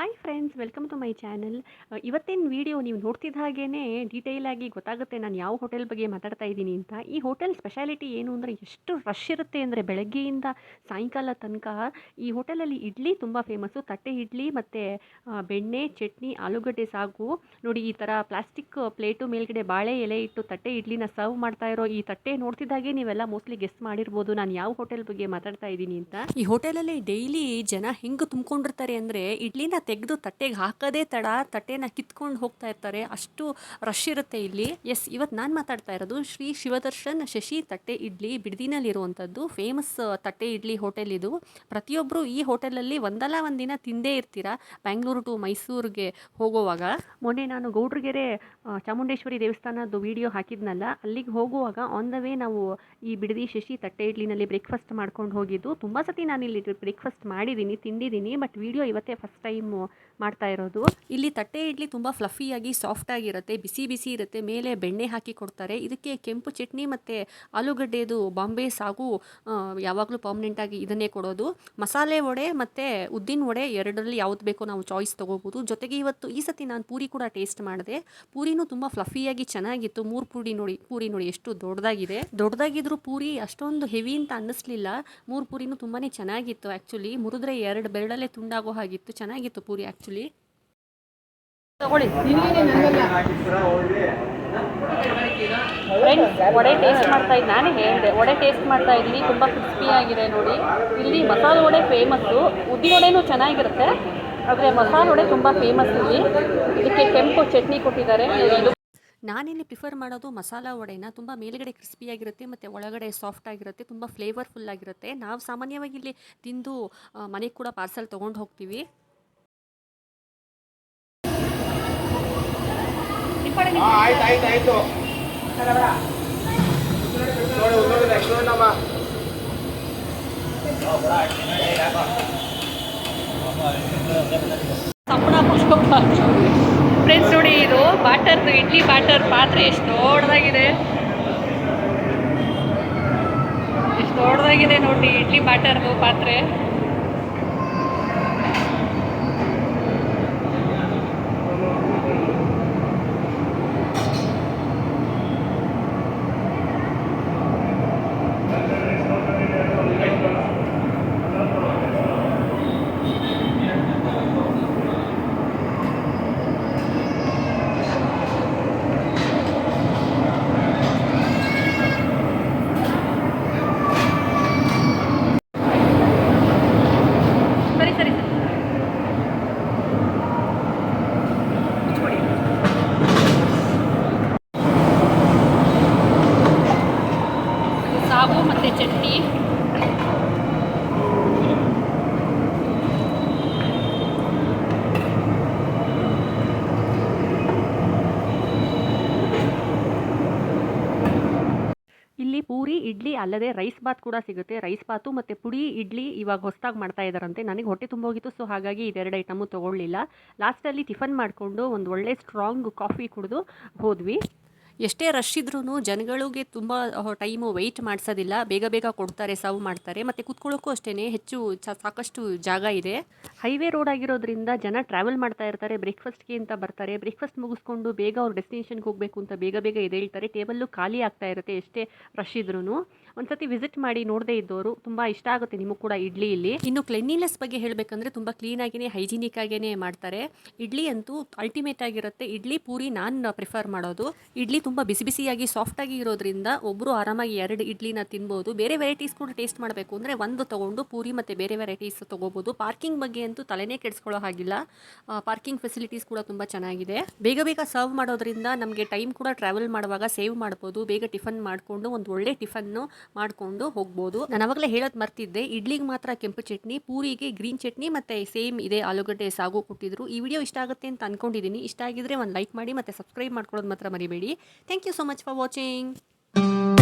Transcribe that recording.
Hi friends welcome to my channel ಇವತ್ತಿನ video ನೀವು ನೋಡ್ತಿದ್ದ ಹಾಗೇ ಆಗಿ ಗೊತ್ತಾಗುತ್ತೆ ನಾನು ಯಾವ ಹೋಟೆಲ್ ಬಗ್ಗೆ ಮಾತಾಡ್ತಾ ಇದ್ದೀನಿ ಅಂತ. ಈ ಹೋಟೆಲ್ ಸ್ಪೆಷಾಲಿಟಿ ಏನು ಅಂದರೆ ಎಷ್ಟು ರಶ್ ಇರುತ್ತೆ ಅಂದರೆ ಬೆಳಗ್ಗೆಯಿಂದ ಸಾಯಂಕಾಲ ತನಕ ಈ ಹೋಟೆಲಲ್ಲಿ ಇಡ್ಲಿ ತುಂಬ ಫೇಮಸ್ಸು ತಟ್ಟೆ ಇಡ್ಲಿ ಮತ್ತು ಬೆಣ್ಣೆ, ಚಟ್ನಿ, ಆಲೂಗಡ್ಡೆ ಸಾಗು. ನೋಡಿ ಈ ಥರ ಪ್ಲಾಸ್ಟಿಕ್ ಪ್ಲೇಟು ಮೇಲ್ಗಡೆ ಬಾಳೆ ಎಲೆ ಇಟ್ಟು ತಟ್ಟೆ ಇಡ್ಲಿನ ಸರ್ವ್ ಮಾಡ್ತಾ ಇರೋ ಈ ತಟ್ಟೆ ನೋಡ್ತಿದ್ದಾಗೆ ನೀವೆಲ್ಲ ಮೋಸ್ಟ್ಲಿ ಗೆಸ್ಟ್ ಮಾಡಿರ್ಬೋದು ನಾನು ಯಾವ ಹೋಟೆಲ್ ಬಗ್ಗೆ ಮಾತಾಡ್ತಾ ಇದ್ದೀನಿ ಅಂತ. ಈ ಹೋಟೆಲಲ್ಲಿ ಡೈಲಿ ಜನ ಹೆಂಗೆ ತುಂಬ್ಕೊಂಡಿರ್ತಾರೆ ಅಂದರೆ ಇಡ್ಲಿನ ತೆಗೆದು ತಟ್ಟೆಗೆ ಹಾಕೋದೇ ತಡ, ತಟ್ಟೆನ ಕಿತ್ಕೊಂಡು ಹೋಗ್ತಾ ಇರ್ತಾರೆ. ಅಷ್ಟು ರಶ್ ಇರುತ್ತೆ ಇಲ್ಲಿ. ಎಸ್ ಇವತ್ತು ನಾನು ಮಾತಾಡ್ತಾ ಇರೋದು ಶ್ರೀ ಶಿವದರ್ಶನ್ ಶಶಿ ತಟ್ಟೆ ಇಡ್ಲಿ ಬಿಡದಿನಲ್ಲಿರುವಂಥದ್ದು. ಫೇಮಸ್ ತಟ್ಟೆ ಇಡ್ಲಿ ಹೋಟೆಲ್ ಇದು. ಪ್ರತಿಯೊಬ್ಬರು ಈ ಹೋಟೆಲಲ್ಲಿ ಒಂದಲ್ಲ ಒಂದಿನ ತಿಂದೇ ಇರ್ತೀರಾ ಬ್ಯಾಂಗ್ಳೂರು ಟು ಮೈಸೂರಿಗೆ ಹೋಗುವಾಗ? ಮೊನ್ನೆ ನಾನು ಗೌಡ್ರಗೆರೆ ಚಾಮುಂಡೇಶ್ವರಿ ದೇವಸ್ಥಾನದ್ದು ವಿಡಿಯೋ ಹಾಕಿದ್ನಲ್ಲ, ಅಲ್ಲಿಗೆ ಹೋಗುವಾಗ ಆನ್ ದ ವೇ ನಾವು ಈ ಬಿಡದಿ ಶಶಿ ತಟ್ಟೆ ಇಡ್ಲಿನಲ್ಲಿ ಬ್ರೇಕ್ಫಾಸ್ಟ್ ಮಾಡ್ಕೊಂಡು ಹೋಗಿದ್ದು. ತುಂಬ ಸತಿ ನಾನು ಇಲ್ಲಿ ಬ್ರೇಕ್ಫಾಸ್ಟ್ ಮಾಡಿದ್ದೀನಿ ತಿಂದಿದ್ದೀನಿ ಬಟ್ ವಿಡಿಯೋ ಇವತ್ತೇ ಫಸ್ಟ್ ಟೈಮು ಮಾಡ್ತಾ ಇರೋದು. ಇಲ್ಲಿ ತಟ್ಟೆ ಇಡ್ಲಿ ತುಂಬ ಫ್ಲಫಿಯಾಗಿ ಸಾಫ್ಟ್ ಆಗಿರುತ್ತೆ, ಬಿಸಿ ಬಿಸಿ ಇರುತ್ತೆ, ಮೇಲೆ ಬೆಣ್ಣೆ ಹಾಕಿ ಕೊಡ್ತಾರೆ. ಇದಕ್ಕೆ ಕೆಂಪು ಚಟ್ನಿ ಮತ್ತು ಆಲೂಗಡ್ಡೆದು ಬಾಂಬೆ ಸಾಗು ಯಾವಾಗಲೂ ಪರ್ಮನೆಂಟಾಗಿ ಇದನ್ನೇ ಕೊಡೋದು. ಮಸಾಲೆ ವಡೆ ಮತ್ತು ಉದ್ದಿನ ವಡೆ ಎರಡರಲ್ಲಿ ಯಾವ್ದು ಬೇಕೋ ನಾವು ಚಾಯ್ಸ್ ತೊಗೋಬೋದು. ಜೊತೆಗೆ ಇವತ್ತು ಈ ಸತಿ ನಾನು ಪೂರಿ ಕೂಡ ಟೇಸ್ಟ್ ಮಾಡಿದೆ. ಪೂರಿನೂ ತುಂಬ ಫ್ಲಫಿಯಾಗಿ ಚೆನ್ನಾಗಿತ್ತು. ಮೂರು ಪೂರಿ ನೋಡಿ ಪೂರಿ ನೋಡಿ ಎಷ್ಟು ದೊಡ್ಡದಾಗಿದೆ. ದೊಡ್ಡದಾಗಿದ್ರೂ ಪೂರಿ ಅಷ್ಟೊಂದು ಹೆವಿ ಅಂತ ಅನ್ನಿಸ್ಲಿಲ್ಲ. ಮೂರು ಪೂರಿನೂ ತುಂಬಾ ಚೆನ್ನಾಗಿತ್ತು ಆ್ಯಕ್ಚುಲಿ ಮುರಿದ್ರೆ ಎರಡು ಬೆರಳಲ್ಲೇ ತುಂಡಾಗೋ ಹಾಗಿತ್ತು. ಚೆನ್ನಾಗಿತ್ತು ಪೂರಿ ಆ್ಯಕ್ಚುಲಿ ತಗೊಳ್ಳಿ. ಫ್ರೆಂಡ್ಸ್ ವಡೆ ಟೇಸ್ಟ್ ಮಾಡ್ತಾ ಇದ್ದು ನಾನೇ ಹೇಳಿದೆ ವಡೆ ಟೇಸ್ಟ್ ಮಾಡ್ತಾ ಇದ್ದೀನಿ ತುಂಬ ಕ್ರಿಸ್ಪಿಯಾಗಿದೆ ನೋಡಿ. ಇಲ್ಲಿ ಮಸಾಲೆ ವಡೆ ಫೇಮಸ್ಸು ಉದ್ದಿನ ವಡೆನೂ ಚೆನ್ನಾಗಿರುತ್ತೆ ಆದರೆ ಮಸಾಲೆ ವಡೆ ತುಂಬ ಫೇಮಸ್ ಇಲ್ಲಿ. ಇದಕ್ಕೆ ಕೆಂಪು ಚಟ್ನಿ ಕೊಟ್ಟಿದ್ದಾರೆ. ಇದು ನಾನಿಲ್ಲಿ ಪ್ರಿಫರ್ ಮಾಡೋದು ಮಸಾಲಾ ವಡೆನ ತುಂಬ ಮೇಲ್ಗಡೆ ಕ್ರಿಸ್ಪಿಯಾಗಿರುತ್ತೆ ಮತ್ತು ಒಳಗಡೆ ಸಾಫ್ಟ್ ಆಗಿರುತ್ತೆ ತುಂಬ ಫ್ಲೇವರ್ಫುಲ್ ಆಗಿರುತ್ತೆ. ನಾವು ಸಾಮಾನ್ಯವಾಗಿ ಇಲ್ಲಿ ತಿಂದು ಮನೆಗೆ ಕೂಡ ಪಾರ್ಸಲ್ ತೊಗೊಂಡು ಹೋಗ್ತೀವಿ. ಆಯ್ತು ಆಯ್ತು ಆಯ್ತು. ನೋಡಿ ನೋಡಿ ನೆಕ್ಸ್ಟ್ ನೋಡಮ್ಮ ಸಂಬಳ ಪುಷ್ಪ ಫ್ರೆಂಡ್ಸ್ ನೋಡಿ ಇದು ಬಾಟರ್ದು ಇಡ್ಲಿ ಬಾಟರ್ ಪಾತ್ರೆ ಎಷ್ಟು ದೊಡ್ಡದಾಗಿದೆ. ಎಷ್ಟು ದೊಡ್ಡದಾಗಿದೆ ನೋಡಿ ಇಡ್ಲಿ ಬಾಟರ್ದು ಪಾತ್ರೆ. ಮತ್ತು ಚಟ್ನಿ ಇಲ್ಲಿ ಪೂರಿ, ಇಡ್ಲಿ ಅಲ್ಲದೆ ರೈಸ್ ಬಾತ್ ಕೂಡ ಸಿಗುತ್ತೆ. ರೈಸ್ ಬಾತು ಮತ್ತು ಪುಡಿ, ಇಡ್ಲಿ ಇವಾಗ ಹೊಸದಾಗಿ ಮಾಡ್ತಾ ಇದ್ದಾರಂತೆ ನನಗೆ ಹೊಟ್ಟೆ ತುಂಬೋಗಿತ್ತು ಸೊ ಹಾಗಾಗಿ ಇದೆರಡು ಐಟಮು ತೊಗೊಳ್ಳಿಲ್ಲ. ಲಾಸ್ಟಲ್ಲಿ ಟಿಫನ್ ಮಾಡಿಕೊಂಡು ಒಂದು ಒಳ್ಳೆ ಸ್ಟ್ರಾಂಗ್ ಕಾಫಿ ಕುಡಿದು ಹೋದ್ವಿ. ಎಷ್ಟೇ ರಶ್ ಇದ್ರೂ ಜನಗಳಿಗೆ ತುಂಬ ಟೈಮು ವೆಯ್ಟ್ ಮಾಡಿಸೋದಿಲ್ಲ. ಬೇಗ ಬೇಗ ಕೊಡ್ತಾರೆ ಸರ್ವ್ ಮಾಡ್ತಾರೆ. ಮತ್ತು ಕುತ್ಕೊಳ್ಳೋಕ್ಕೂ ಅಷ್ಟೇ ಹೆಚ್ಚು ಸಾಕಷ್ಟು ಜಾಗ ಇದೆ. ಹೈವೇ ರೋಡ್ ಆಗಿರೋದ್ರಿಂದ ಜನ ಟ್ರಾವೆಲ್ ಮಾಡ್ತಾ ಇರ್ತಾರೆ ಬ್ರೇಕ್ಫಾಸ್ಟ್ಗೆ ಅಂತ ಬರ್ತಾರೆ ಬ್ರೇಕ್ಫಾಸ್ಟ್ ಮುಗಿಸ್ಕೊಂಡು ಬೇಗ ಅವ್ರ ಡೆಸ್ಟಿನೇಷನ್ಗೆ ಹೋಗಬೇಕು ಅಂತ ಬೇಗ ಬೇಗ ಎದ್ದೇಳ್ತಾರೆ ಟೇಬಲ್ಲು ಖಾಲಿ ಆಗ್ತಾ ಇರುತ್ತೆ ಎಷ್ಟೇ ರಶ್ ಇದ್ರೂ ಒಂದ್ಸತಿ ವಿಸಿಟ್ ಮಾಡಿ ನೋಡದೇ ಇದ್ದವರು ತುಂಬ ಇಷ್ಟ ಆಗುತ್ತೆ ನಿಮಗೆ ಕೂಡ ಇಡ್ಲಿ ಇಲ್ಲಿ. ಇನ್ನು ಕ್ಲೆನ್ಲಿನೆಸ್ ಬಗ್ಗೆ ಹೇಳಬೇಕಂದ್ರೆ ತುಂಬ ಕ್ಲೀನಾಗಿಯೇ ಹೈಜಿನಿಕ್ ಆಗೇನೆ ಮಾಡ್ತಾರೆ. ಇಡ್ಲಿ ಅಂತೂ ಅಲ್ಟಿಮೇಟ್ ಆಗಿರುತ್ತೆ. ಇಡ್ಲಿ ಪೂರಿ ನಾನು ಪ್ರಿಫರ್ ಮಾಡೋದು. ಇಡ್ಲಿ ತುಂಬ ಬಿಸಿ ಬಿಸಿಯಾಗಿ ಸಾಫ್ಟ್ ಆಗಿ ಇರೋದ್ರಿಂದ ಒಬ್ಬರು ಆರಾಮಾಗಿ ಎರಡು ಇಡ್ಲಿನ ತಿನ್ಬೋದು. ಬೇರೆ ವೆರೈಟೀಸ್ ಕೂಡ ಟೇಸ್ಟ್ ಮಾಡಬೇಕು ಅಂದರೆ ಒಂದು ತಗೊಂಡು ಪೂರಿ ಮತ್ತು ಬೇರೆ ವೆರೈಟೀಸ್ ತಗೋಬಹುದು ಪಾರ್ಕಿಂಗ್ ಬಗ್ಗೆ ಅಂತೂ ತಲೆನೇ ಕೆಡಿಸ್ಕೊಳ್ಳೋ ಹಾಗಿಲ್ಲ. ಪಾರ್ಕಿಂಗ್ ಫೆಸಿಲಿಟೀಸ್ ಕೂಡ ತುಂಬ ಚೆನ್ನಾಗಿದೆ. ಬೇಗ ಬೇಗ ಸರ್ವ್ ಮಾಡೋದ್ರಿಂದ ನಮಗೆ ಟೈಮ್ ಕೂಡ ಟ್ರಾವೆಲ್ ಮಾಡುವಾಗ ಸೇವ್ ಮಾಡ್ಬೋದು. ಬೇಗ ಟಿಫನ್ ಮಾಡಿಕೊಂಡು ಒಂದು ಒಳ್ಳೆ ಟಿಫನ್ನು ಮಾಡಿಕೊಂಡು ಹೋಗ್ಬೋದು. ನಾನು ಅವಾಗಲೇ ಹೇಳೋದು ಮರ್ತಿದ್ದೆ. ಇಡ್ಲಿಗೆ ಮಾತ್ರ ಕೆಂಪು ಚಟ್ನಿ, ಪೂರಿಗೆ ಗ್ರೀನ್ ಚಟ್ನಿ ಮತ್ತು ಸೇಮ್ ಇದೆ ಆಲೂಗಡ್ಡೆ ಸಾಗು ಕೊಟ್ಟಿದ್ರು. ಈ ವಿಡಿಯೋ ಇಷ್ಟ ಆಗುತ್ತೆ ಅಂತ ಅಂದ್ಕೊಂಡಿದ್ದೀನಿ ಇಷ್ಟ ಆಗಿದ್ರೆ ಒಂದು ಲೈಕ್ ಮಾಡಿ ಮತ್ತು ಸಬ್ಸ್ಕ್ರೈಬ್ ಮಾಡ್ಕೊಳ್ಳೋದು ಮಾತ್ರ ಮರಿಬೇಡಿ. Thank you so much for watching